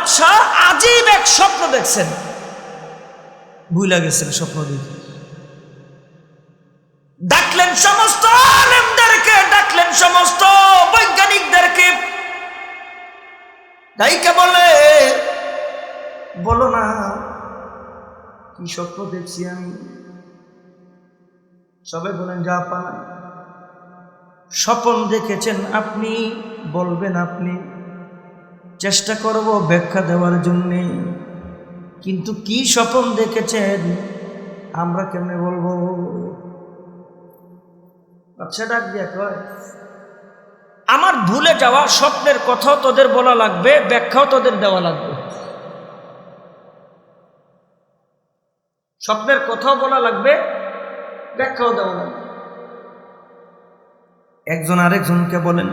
বাদশাহ আজীব এক স্বপ্ন দেখছেন। ভুলে গেছেন স্বপ্ন দেখে। ডাকলেন সমস্ত আলেমদেরকে, ডাকলেন সমস্ত বৈজ্ঞানিকদেরকে। দাইকে বলে, বলো না, কি স্বপ্ন দেখছি আমি? সবাই বলেন যা পানা স্বপন দেখেছেন আপনি? বলবেন আপনি। চেষ্টা করব ব্যাখ্যা দেওয়ার জন্যে। কিন্তু কি স্বপন দেখেছেন? আমরা কেমনে বলব? আচ্ছা ডাক দিয়া আমার ভুলে যাওয়া স্বপ্নের কথাও তোদের বলা লাগবে, ব্যাখ্যাও তোদের দেওয়া লাগবে। স্বপ্নের কথাও বলা লাগবে, ব্যাখ্যাও দেওয়া লাগবে। একজন আরেকজনকে বলেন,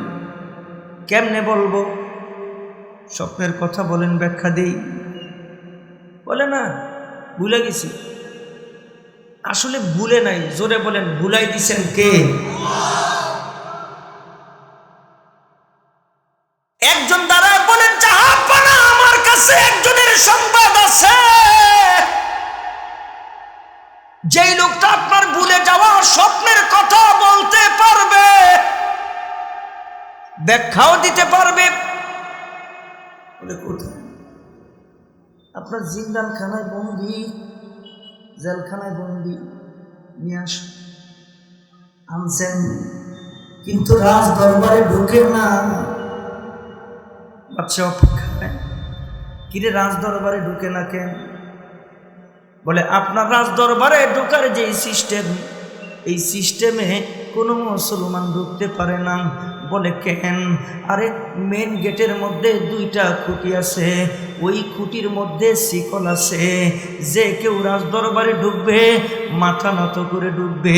কেমনে বলব? স্বপ্নের কথা বলেন ব্যাখ্যা দেই। বলে না, ভুলে গেছি। আসলে ভুলে নাই, জোরে বলেন, ভুলাই দিছেন কে? একজন দাঁড়ায় বলেন জাহাপানা আমার কাছে একজনের সংবাদ আছে। যেই লোকটা আপনার ভুলে যাওয়া স্বপ্নের কথা বলতে পারবে, ব্যাখ্যাও দিতে পারবে। বলে কোথায় আপনার জিন্দান খানায় বন্দি, জেলখানায় বন্দি, নিয়ে আস আনছেন। কিন্তু রাজ দরবারে ঢুকে না। বাচ্চা অপেক্ষায়। কিরে রাজ দরবারে ঢুকে না কেন? বলে, আপনার রাজ দরবারে ঢোকার যে সিস্টেম এই সিস্টেমে কোনো মুসলমান ঢুকতে পারে না। বলে কেন আরে মেন গেটের মধ্যে দুইটা খুঁটি আছে, ওই খুঁটির মধ্যে শিকল আছে। যে কেউ রাজদরবারে ঢুকবে, মাথা নত করে ঢুকবে।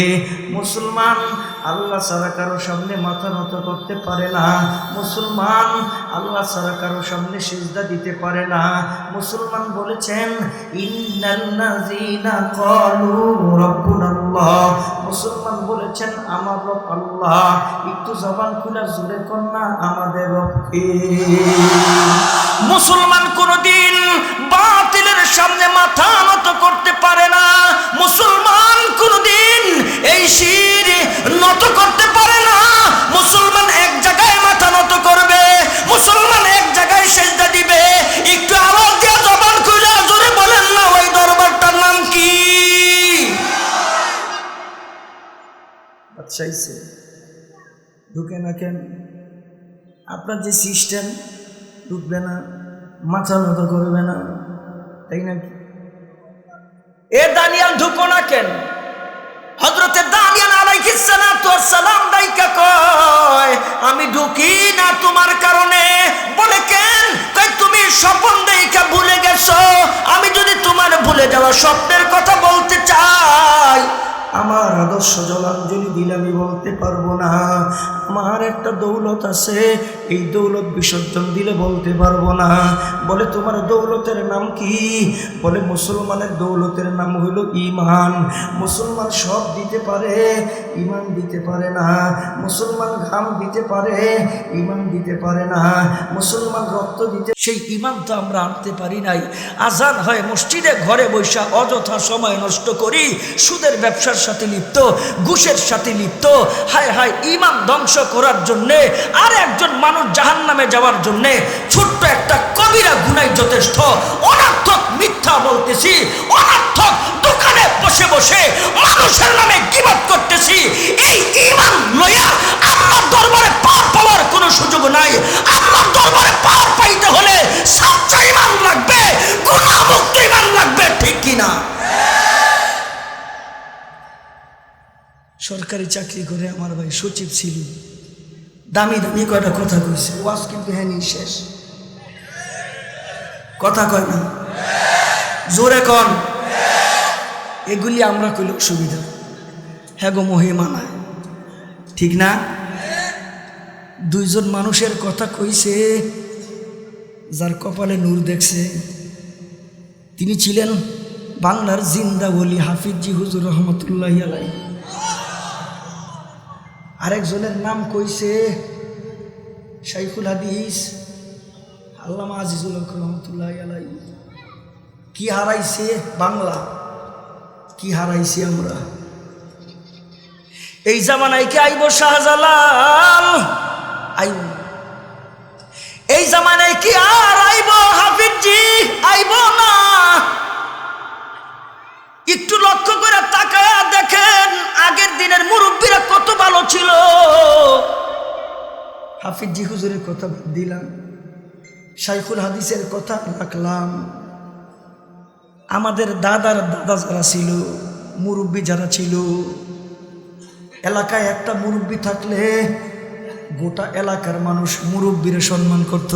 মুসলমান আল্লাহ ছাড়া কারও সামনে মাথা নত করতে পারে না। মুসলমান, আল্লাহ ছাড়া কারও সামনে সিজদা দিতে পারে না। মুসলমান বলেছেন মুসলমান বলেছেন, আমার রব আল্লাহ। একটু জবান খুলে জোরে কন্যা আমাদের রবকে। মুসলমান কোনদিন না কেন আপনার যে সিস্টেম ঢুকবে না, মাথা নত করবে না, তাই নাকি? এ দানিয়াল ঢুকো না কেন? হজরতে দানিয়াল সালাম দাইকা কয়, আমি ঢুকি না তোমার কারণে। বলে, কেন? তুমি স্বপ্ন দেইকা ভুলে গেছো। আমি যদি তোমার ভুলে যাওয়া স্বপ্নের কথা বলতে চাই আমার আদর্শ জলাঞ্জলি দিলে আমি বলতে পারব না। আমার একটা দৌলত আছে, এই দৌলত বিসর্জন দিলে বলতে পারব না। বলে, তোমার দৌলতের নাম কি? বলে, মুসলমানের দৌলতের নাম হলো ইমান মুসলমান সব দিতে পারে ইমান দিতে পারে না। মুসলমান ঘাম দিতে পারে ইমান দিতে পারে না। মুসলমান রক্ত দিতে সেই ইমান তো আমরা আনতে পারি নাই। আজান হয় মসজিদে, ঘরে বৈশা অযথা সময় নষ্ট করি, সুদের ব্যবসার সাথে লিপ্ত, ঘুষের সাথে লিপ্ত, হায় হায় ইমান ধ্বংস করার জন্যে, আর একজন মানুষ জাহান নামে যাওয়ার জন্যে ছোট্ট একটা কবিরা গুনাই যথেষ্ট। অনার্থক মিথ্যা বলতেছি, অনার্থক দোকানে বসে বসে মানুষের নামে গিবাদ করতেছি। এই ইমান লইয়া আল্লাহর দরবারে পার পাওয়ার কোনো সুযোগ নাই। আল্লাহর দরবারে পার পাইতে হলে সাচ্চা ইমান লাগবে গুণামুক্ত ইমান লাগবে, ঠিক কিনা? সরকারি চাকরি করে আমার ভাই সচিব ছিল। দামি দামি কয়টা কথা কইছে। ওয়াজ কিন্তু হ্যাঁ শেষ। কথা কয় না। জোরে কন। এগুলি আমরা কইলে সুবিধা হ্যাঁ গো মহিমা নাই। ঠিক না? দুইজন মানুষের কথা কইছে, যার কপালে নূর দেখছে। তিনি ছিলেন বাংলার জিন্দা বলি হাফিজি হুজুর রহমতুল্লাহ আলাই আরেকজনের নাম কইছে শাইখুল হাদিস, আল্লামা আজিজুল রহমতুল্লাহ আলাই কি হারাইছে বাংলা? কি হারাইছি আমরা? এই জামানায় কি আইব শাহজালাল? আইব এই জামানায় কি আর আইব হাফিজি আইব না। একটু লক্ষ্য করে তাকায়া দেখেন আগের দিনের মুরব্বীরা কত ভালো ছিল। হাফিজি হুজুরের কথা দিলাম, শাইখুল হাদিসের কথা রাখলাম। আমাদের দাদার দাদা যারা ছিল, মুরব্বী যারা ছিল, এলাকায় একটা মুরব্বী থাকলে গোটা এলাকার মানুষ মুরব্বীরে সম্মান করত।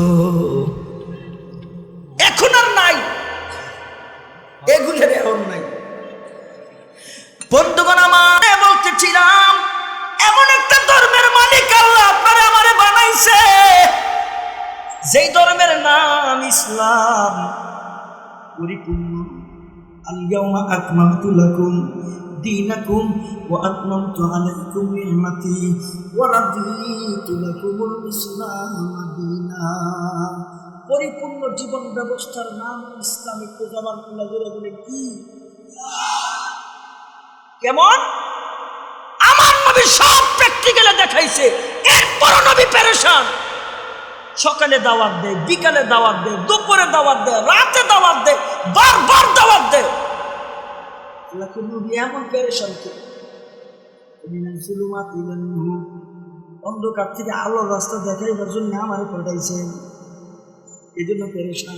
ইসলাম পরিপূর্ণ আলিয়াউমা আকমালতু লাকুম পরিপূর্ণ জীবন ব্যবস্থার নাম ইসলামিক প্রজাবান বলে কি? কেমন? আমার নবী সব প্র্যাকটিক্যালে দেখাইছে। এরপরও নবী পেরেশান। সকালে দাওয়াত দেয় বিকালে দাওয়াত দেয় দুপুরে দাওয়াত দেয় রাতে দাওয়াত দেয় বারবার দাওয়াত দেয় আল্লাহ নবী এমন পেরেশান কে? অন্ধকার থেকে আলোর রাস্তা দেখাইবার জন্য আমারে পাঠাইছেন। এই জন্য পেরেশান।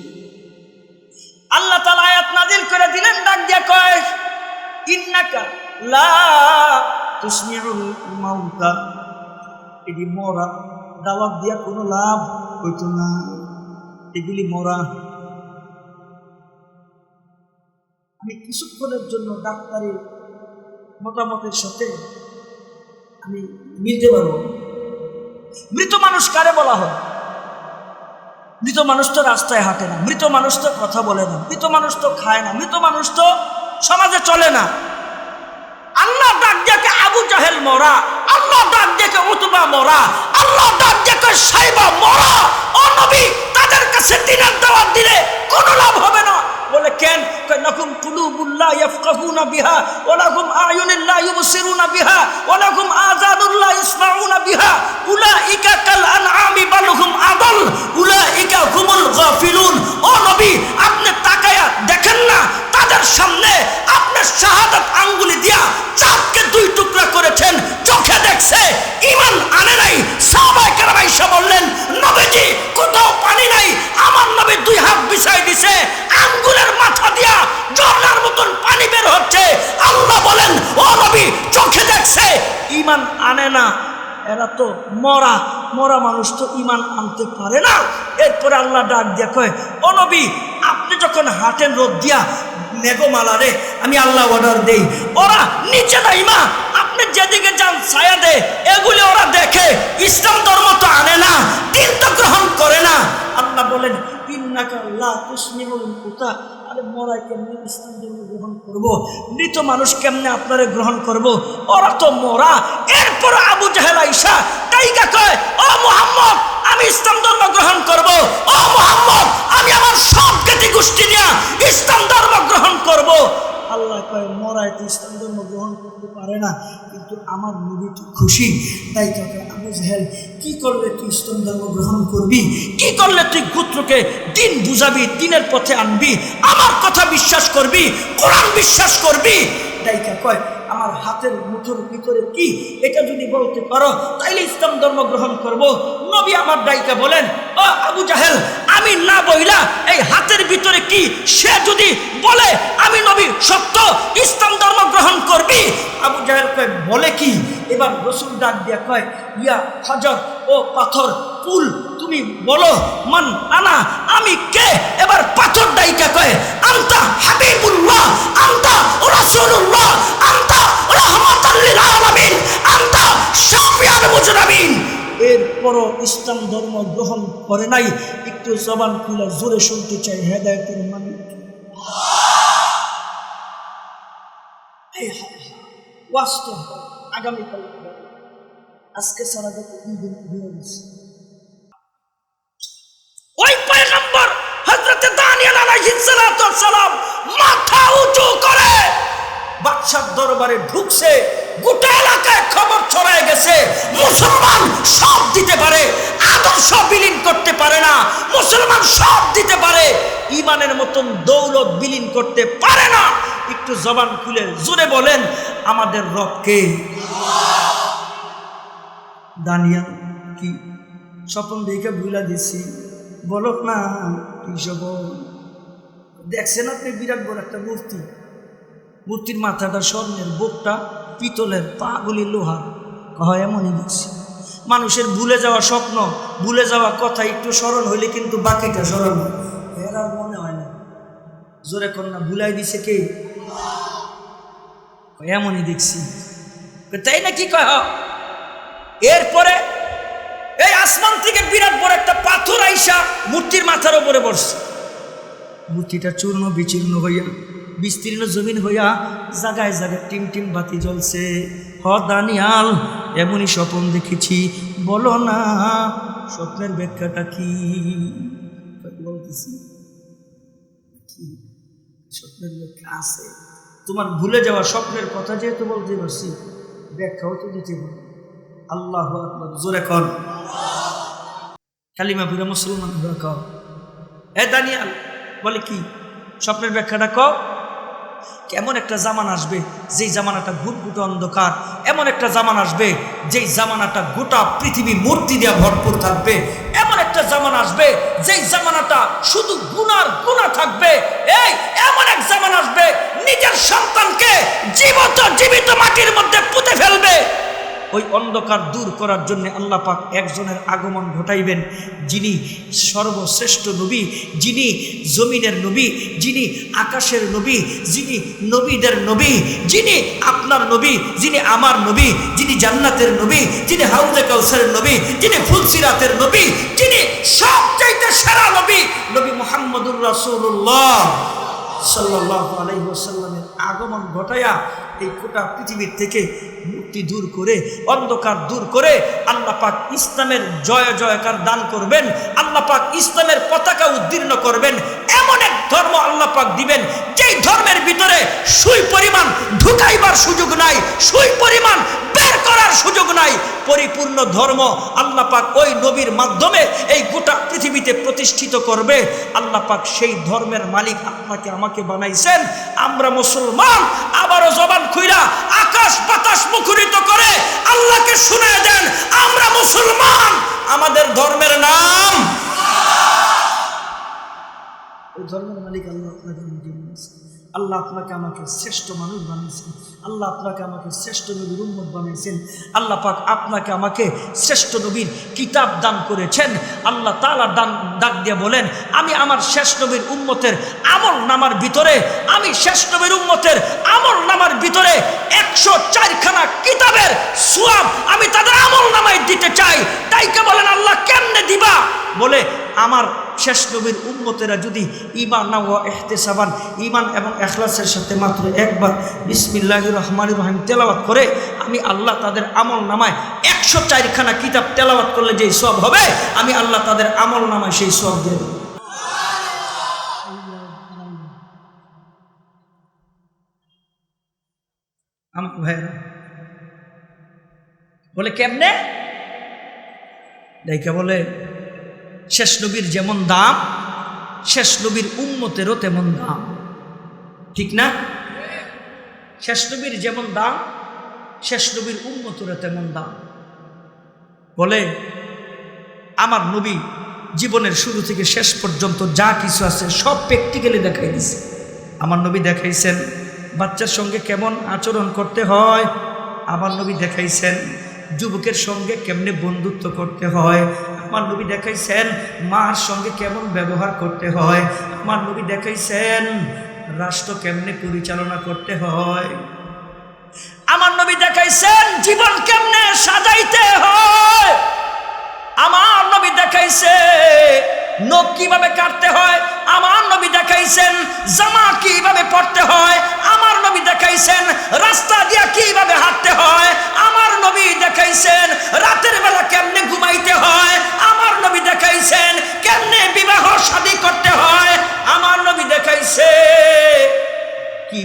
আল্লাহ তালা আয়াত নাজিল করে দিলেন, ডাক দিয়া কয়, ইন্নাকা লা তুসমিউল মাউতা। এটি মরা দাওয়াত দিয়া কোনো লাভ হইতো না। এগুলি মরা। আমি কিছুক্ষণের জন্য ডাক্তারি মতামতের সাথে আমি মিলতে পারব মৃত মানুষ কারে বলা হয়? মৃত মানুষ তো রাস্তায় হাঁটে না, মৃত মানুষ তো কথা বলে না, মৃত মানুষ তো খায় না, মৃত মানুষ তো সমাজে চলে না। আল্লাহ ডাক দেখে আবু জাহেল মরা, আল্লাহ ডাক দেখে উতবা মরা, আল্লাহ ডাক দেখে সাইবা মরা। ও নবী, তাদের কাছে দিনের দাওয়াত দিলে কোনো লাভ হবে না। বলে, কেন? লাকুম কুলুবুল্লাহ ইয়াফকাহুনা বিহা ওয়া লাকুম আয়ুনুল্লাহ ইউবসিরুনা বিহা ওয়া লাকুম আযানুল্লাহ ইসমাউনা বিহা। উলাইকা কাল আনআমি বাল হুম আদল, উলাইকা হুমুল গাফিলুন। ও নবী, আপনি তাদের সামনে আপনার শাহাদাত আঙ্গুলি দিয়া চাঁদকে দুই টুকরা করেছেন, চোখে দেখছে ইমান আনে নাই। সাহাবায়ে কেরাম আয়েশা বললেন, নবীজি, কোথাও পানি নাই, আমার নবী দুই হাত বিছাই দিছে, আঙ্গুলের মাথা দিয়া ঝর্ণার মতন পানি বের হচ্ছে। আল্লাহ বলেন, ও নবী, চোখে দেখছে ইমান আনে না, এরা তো মরা মরা মানুষ তো ইমান আনতে পারে না। এরপরে আল্লাহ ডাক দিয়ে কয়, ও নবী, আপনি যখন হাঁটেন রোদ দিয়া মেঘমালা রে, আমি আল্লাহ অর্ডার দেই। ওরা নিচে নাই মা, আপনি যেদিকে যান ছায়া দে, এগুলি ওরা দেখে, ইসলাম ধর্ম তো আনে না দিন তো গ্রহণ করে না। আল্লাহ বলেন ইসলাম ধর্ম গ্রহণ করব? মৃত মানুষ কেমনে আপনারে গ্রহণ করব? ওরা তো মরা। এরপর আবু কয়? মোহাম্মদ, আমি ইসলাম ধর্ম গ্রহণ করব। কয়, মরায় তো ইসলাম ধর্ম গ্রহণ করতে পারে না, কিন্তু আমার নবী তো খুশি। তাই তোকে আবু জাহেল, কি করলে তুই ইসলাম ধর্ম গ্রহণ করবি? কি করলে তুই পুত্রকে দিন বুঝাবি, দিনের পথে আনবি? আমার কথা বিশ্বাস করবি? কোরআন বিশ্বাস করবি? ডাইকা কয়, আমার হাতের মুঠোর ভিতরে কি? এটা যদি বলতে পারো, তাইলে ইসলাম ধর্ম গ্রহণ করব। নবী আমার ডাইকা বলেন, ও আবু জাহেল, আমি না বইলা এই হাতের ভিতরে কি? সে যদি বলে ইসলাম ধর্ম গ্রহণ করবি। আবু জাহেল কয়, বলে কি? এবার রসুল ডাক দিয়া কয়, ইয়া হাজার ও পাথর পুল তুমি বলো, মান আনা, আমি কে? এবার পাথর ডাইকা কয়, আন্তা হাবিবুল্লাহ, আন্তা রাসূলুল্লাহ, আন্তা রাহমাতাল লিল আলামিন, আন্তা শাফিয়াল মুজরামিন। এরপরও ইসলাম ধর্ম গ্রহণ করে নাই। একটু জবান খুলে জোরে শুনতে চাই, হেদায়তের মালিক। আগামীকাল আজকে সারা দিন ওই করে দরবারে ঢুকছে, গোটা এলাকায় খবর ছড়ায় গেছে, মুসলমান সব দিতে পারে, আদর্শ বিলীন করতে পারে না, মুসলমান সব দিতে পারে। ইমানের মতন দৌলত বিলীন করতে পারে না। একটু জবান খুলে জোরে বলেন, আমাদের রবকে দানিয়া কি? স্বপন দেখে ভুলা দিছি বলো না, কি স্বপন দেখছেন আপনি বিরাট বড় একটা মূর্তি? মূর্তির মাথাটা স্বর্ণের, বুকটা পিতলের, পাগুলি লোহা হয় এমনই দেখছি। মানুষের ভুলে যাওয়া স্বপ্ন, ভুলে যাওয়া কথা একটু স্মরণ হইলে কিন্তু বাকিটা স্মরণ হয়। আর মনে হয় না। জোরে কন্যা, ভুলাই দিছে কে? এমনই দেখছি। তাই না কি কয়? এরপরে এই আসমান থেকে বিরাট বড় একটা পাথর আইসা মূর্তির মাথার উপরে বসছে। মূর্তিটা চূর্ণ বিচূর্ণ হইয়া, বিস্তীর্ণ জমিন হইয়া জাগায় জাগায় টিম টিম বাতি জ্বলছে। হ, দানিয়াল, এমনই স্বপ্ন দেখেছি। বলো না, স্বপ্নের ব্যাখ্যাটা কি? বলতেছি। স্বপ্নের ব্যাখ্যা আছে। তোমার ভুলে যাওয়া স্বপ্নের কথা যেহেতু বলতে পারছি, ব্যাখ্যাও তো দিতে পারো আল্লাহ আকবর, জোরে কর কালিমা ফিরা মুসলমান কর এ দানিয়াল, বলে কি? স্বপ্নের ব্যাখ্যাটা ক এমন একটা জামান আসবে, যেই জামানাটা ঘুটঘুটে অন্ধকার। এমন একটা জামান আসবে, যেই জামানাটা গোটা পৃথিবী মূর্তি দিয়ে ভরপুর থাকবে। এমন একটা জামান আসবে, যেই জামানাটা শুধু গুনার গুণা থাকবে। এই এমন এক জামান আসবে, নিজের সন্তানকে জীবিত জীবিত মাটির মধ্যে পুঁতে ফেলবে। ওই অন্ধকার দূর করার জন্য আল্লাহ পাক একজনের আগমন ঘটাইবেন, যিনি সর্বশ্রেষ্ঠ নবী, যিনি জমিনের নবী, যিনি আকাশের নবী, যিনি নবীদের নবী, যিনি আপনার নবী, যিনি আমার নবী, যিনি জান্নাতের নবী, যিনি হাউজে কাউসারের নবী, যিনি ফুলসিরাতের নবী, যিনি সবচাইতে সেরা নবী নবী মোহাম্মদুর রাসূলুল্লাহ। সাল্লাল্লাহু আলাইহি ওয়াসাল্লামের আগমন ঘটায়া এই গোটা পৃথিবীর থেকে মুক্তি দূর করে, অন্ধকার দূর করে আল্লাহ পাক ইসলামের জয় জয়কার দান করবেন, আল্লাহ পাক ইসলামের পতাকা উদ্দীর্ণ করবেন, এমন এক ধর্ম আল্লাহ পাক দিবেন, যেই ধর্মের ভিতরে সুই পরিমাণ ঢুকাইবার সুযোগ নাই, সুই পরিমাণ বের করার সুযোগ নাই, পরিপূর্ণ ধর্ম আল্লাহ পাক ওই নবীর মাধ্যমে এই গোটা পৃথিবীতে প্রতিষ্ঠিত করবে, আল্লাহ পাক সেই ধর্মের মালিক আপনাকে আমাকে বানাইছেন, আমরা মুসলমান, আবারও জবান খুইরা আকাশ বাতাস মুখরিত করে আল্লাহকে শুনে দেন, আমরা মুসলমান, আমাদের ধর্মের নাম ধর্মের মালিক আল্লাহ আল্লাহ আপনাকে আমাকে শ্রেষ্ঠ মানুষ বানিয়েছেন। আল্লাহ আপনাকে আমাকে শ্রেষ্ঠ নবীর উন্মত বানিয়েছেন। আল্লাহ পাক আপনাকে আমাকে শ্রেষ্ঠ নবীর কিতাব দান করেছেন। আল্লাহ তালা দান, ডাক দিয়ে বলেন, আমি আমার শেষ নবীর উন্মতের আমল নামার ভিতরে, আমি শেষ নবীর উম্মতের আমল নামার ভিতরে একশো চারখানা কিতাবের সুয়াব আমি তাদের আমল নামায় দিতে চাই। তাইকে বলেন, আল্লাহ কেমনে দিবা? বলে, আমার শেষ নবীর উম্মতেরা যদি ইমান না ও এহতেসাবান ইমান এবং এখলাসের সাথে মাত্র একবার বিসমিল্লাহ রহমান রহিম তেলাওয়াত করে, আমি আল্লাহ তাদের আমল নামায় একশো চারখানা কিতাব তেলাওয়াত করলে যেই সব হবে, আমি আল্লাহ তাদের আমল নামায় সেই সব দেব। বলে কেমনে? বলে শেষ নবীর যেমন দাম, শেষ নবীর উম্মতেরও তেমন দাম। ঠিক না? শেষ নবীর যেমন দাম, শেষ নবীর উম্মতেরও তেমন দাম। বলে, আমার নবী জীবনের শুরু থেকে শেষ পর্যন্ত যা কিছু আছে সব প্র্যাকটিক্যালি দেখাই দিছে। আমার নবী দেখাইছেন, বাচ্চার সঙ্গে কেমন আচরণ করতে হয়? আমার নবী দেখাইছেন যুবকের সঙ্গে কেমনে বন্ধুত্ব করতে হয়? আমার নবী দেখাইছেন, মার সঙ্গে কেমন ব্যবহার করতে হয়? আমার নবী দেখাইছেন, রাষ্ট্র কেমনে পরিচালনা করতে হয়? আমার নবী দেখাইছেন, জীবন কেমনে সাজাইতে হয়? আমার নবী দেখাইছে। নখ কীভাবে কাটতে হয়? আমার নবী দেখাইছেন। জামা কীভাবে পড়তে হয়? আমার নবী দেখাইছেন। রাস্তা দিয়া কীভাবে হাঁটতে হয়? আমার নবী দেখাইছেন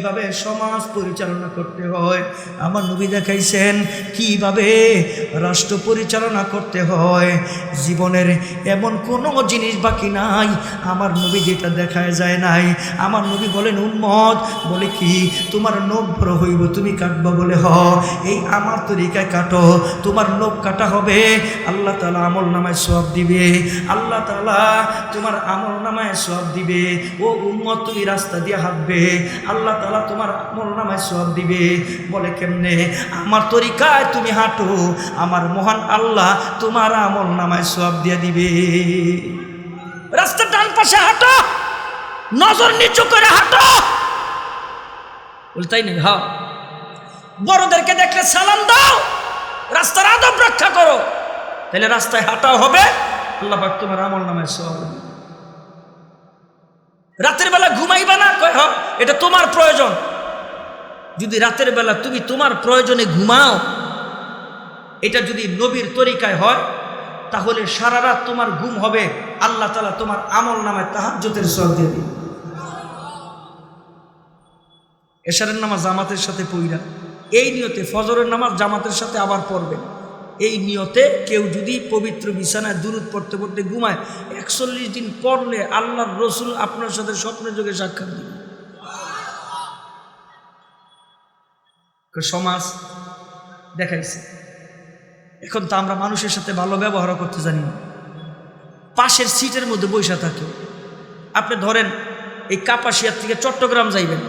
কীভাবে সমাজ পরিচালনা করতে হয়? আমার নবী দেখাইছেন, কীভাবে রাষ্ট্র পরিচালনা করতে হয়? জীবনের এমন কোনো জিনিস বাকি নাই। আমার নবী যেটা দেখায় যায় নাই। আমার নবী বলেন উন্মত বলে কি? তোমার নখ বড় হইব, তুমি কাটবা বলে, হ। এই আমার তরিকায় কাটো। তোমার নখ কাটা হবে। আল্লাহ তালা আমল নামায় সব দিবে। আল্লাহ তালা তোমার আমল নামায় সব দিবে। ও উম্মত, তুমি রাস্তা দিয়ে হাঁটবে। আল্লাহ তালা তোমার আমল নামায় সব দিবে। বলে কেমনে? আমার তরিকায় তুমি হাঁটো, আমার মহান আল্লাহ তোমার আমল নামায় সব দিয়ে দিবে। রাস্তার ডান পাশে হাঁটো, নজর নিচু করে হাঁটো। তাই নাকি হ্যাঁ। বড়দেরকে দেখলে সালাম দাও, রাস্তার আদব রক্ষা করো। তাহলে রাস্তায় হাঁটাও হবে, আল্লাহ তোমার আমল নামায় সব হবে। রাতের বেলা ঘুমাইবা না? কয়, হ, এটা তোমার প্রয়োজন। যদি রাতের বেলা তুমি তোমার প্রয়োজনে ঘুমাও, এটা যদি নবীর তরিকায় হয়, তাহলে সারা রাত তোমার ঘুম হবে। আল্লাহ তালা তোমার আমল নামায় তাহাজ্জতের সব দিবে। এশারের নামাজ জামাতের সাথে পইরা, এই নিয়তে ফজরের নামাজ জামাতের সাথে আবার পড়বেন। এই নিয়তে কেউ যদি পবিত্র বিছানায় দূরত পড়তে পড়তে ঘুমায়, একচল্লিশ দিন পড়লে আল্লাহর রসুল আপনার সাথে স্বপ্নের যোগে সাক্ষাৎ দিবে। সমাজ দেখাইছে। এখন তো আমরা মানুষের সাথে ভালো ব্যবহার করতে জানি না। পাশের সিটের মধ্যে বৈশা থাকে। আপনি ধরেন, এই কাপাসিয়ার থেকে চট্টগ্রাম যাইবেন।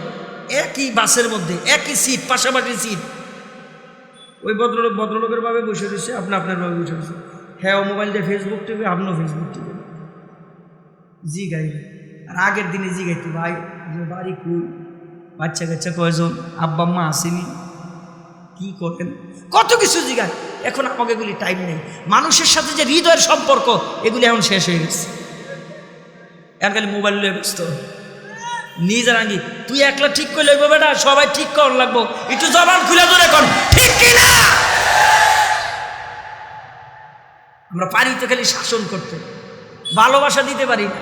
একই বাসের মধ্যে, একই সিট, পাশাপাশি সিট। ওই ভদ্রলোক ভদ্রলোকের ভাবে বসে রয়েছে আপনি আপনার ভাবে বসে রয়েছে হ্যাঁ ও মোবাইল দিয়ে ফেসবুক টিপে, আপনিও ফেসবুক টিপেন। জি গাই আর আগের দিনে জি গাইতে, ভাই বাড়ি কুই? বাচ্চা কাচ্চা কয়জন? আব্বা, আম্মা আসেনি? কি করেন? কত কিছু জিগায় এখন আমাকে এগুলি টাইম নেই। মানুষের সাথে যে হৃদয়ের সম্পর্ক, এগুলি এখন শেষ হয়ে গেছে। এখন খালি মোবাইল লয়ে ব্যস্ত। নিজের আঙ্গি। তুই একলা ঠিক করে লাগবো বেটা, সবাই ঠিক কর লাগবো। একটু জবান খুলে ধরে কর ঠিক কি না আমরা পারি তো খালি শাসন করতে, ভালোবাসা দিতে পারি না।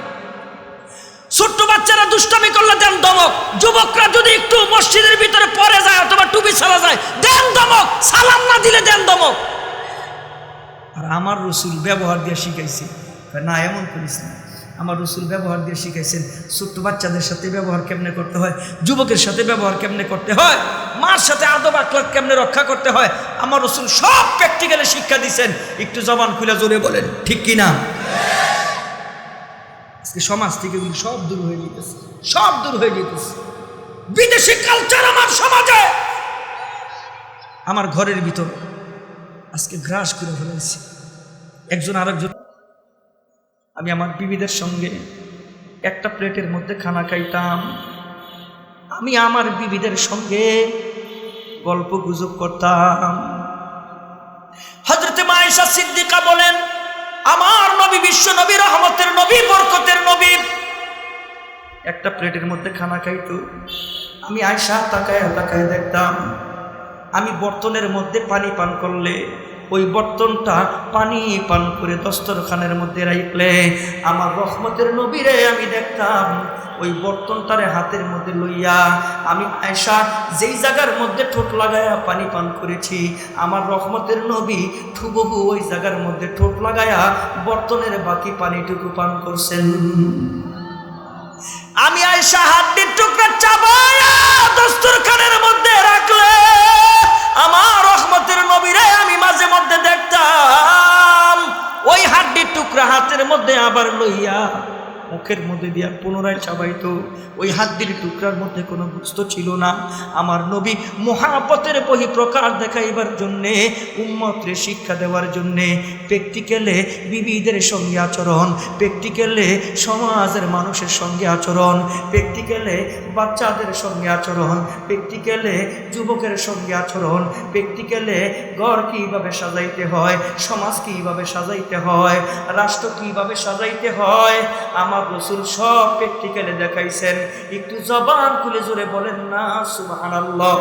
ছোট্ট বাচ্চারা দুষ্টামি করলে দেন দমক, যুবকরা যদি একটু মসজিদের ভিতরে পরে যায় অথবা টুপি ছাড়া যায়, দেন দমক, সালাম না দিলে দেন দমক। আর আমার রসুল ব্যবহার দিয়ে শিখাইছে, না, এমন করিস না। আমার রসুল ব্যবহার দিয়ে শিখাইছেন, ছোট্ট বাচ্চাদের সাথে ব্যবহার কেমনে করতে হয়, যুবকের সাথে ব্যবহার কেমনে করতে হয়, মার সাথে আদব আকলাক কেমনে রক্ষা করতে হয়, আমার রসুল সব প্র্যাকটিক্যালে শিক্ষা দিচ্ছেন একটু জবান খুলে জোরে বলেন, ঠিক কি না? আজকে সমাজ থেকে এগুলি সব দূর হয়ে যেতেছে, সব দূর হয়ে যেতেছে। বিদেশি কালচার আমার সমাজে! আমার ঘরের ভিতর আজকে গ্রাস করে ফেলেছি। একজন আরেকজন আমি আমার বিবিদের সঙ্গে একটা প্লেটের মধ্যে খানা খাইতাম। আমি আমার বিবিদের সঙ্গে গল্প গুজব করতাম। হজরতে মায়েশা সিদ্দিকা বলেন, আমার নবী বিশ্ব নবী, রহমতের নবী, বরকতের নবী। একটা প্লেটের মধ্যে খানা খাইত। আমি আয়সা তাকায় তাকায় দেখতাম। আমি বর্তনের মধ্যে পানি পান করলে ওই বর্তনটা পানি পান করে দস্তরখানের মধ্যে রাখলে আমার রহমতের নবীরে আমি দেখতাম, ওই বর্তনটারে হাতের মধ্যে লইয়া আমি আয়সা যেই জায়গার মধ্যে ঠোঁট লাগায়া পানি পান করেছি, আমার রহমতের নবী ঠুবহু ওই জায়গার মধ্যে ঠোঁট লাগায়া বর্তনের বাকি পানিটুকু পান করছেন। আমি আয়সা হাড্ডির টুকরা চাবায়া দস্তরখানের মধ্যে রাখলে আমার রহমতের নবীরে আমি মাঝে মধ্যে দেখতাম। ওই হাড্ডির টুকরা হাতের মধ্যে আবার লইয়া মুখের মধ্যে দিয়া পুনরায় চাবাইতো, ওই হাড্ডির টুকরার মধ্যে কোনো বস্তু ছিল না। আমার নবী মহাপতের বহি প্রকার দেখাইবার জন্যে, উম্মতরে শিক্ষা দেওয়ার জন্যে প্র্যাকটিক্যালে বিবিদের সঙ্গে আচরণ প্র্যাকটিক্যালে সমাজের মানুষের সঙ্গে আচরণ প্র্যাকটিক্যালে বাচ্চাদের সঙ্গে আচরণ প্র্যাকটিক্যালে যুবকের সঙ্গে আচরণ প্র্যাকটিক্যালে ঘর কীভাবে সাজাইতে হয়, সমাজ কীভাবে সাজাইতে হয়, রাষ্ট্র কীভাবে সাজাইতে হয়, আমার রসুল সব প্র্যাকটিক্যালে দেখাইছেন। একটু জবান খুলে জোরে বলেন না সুবহানাল্লাহ।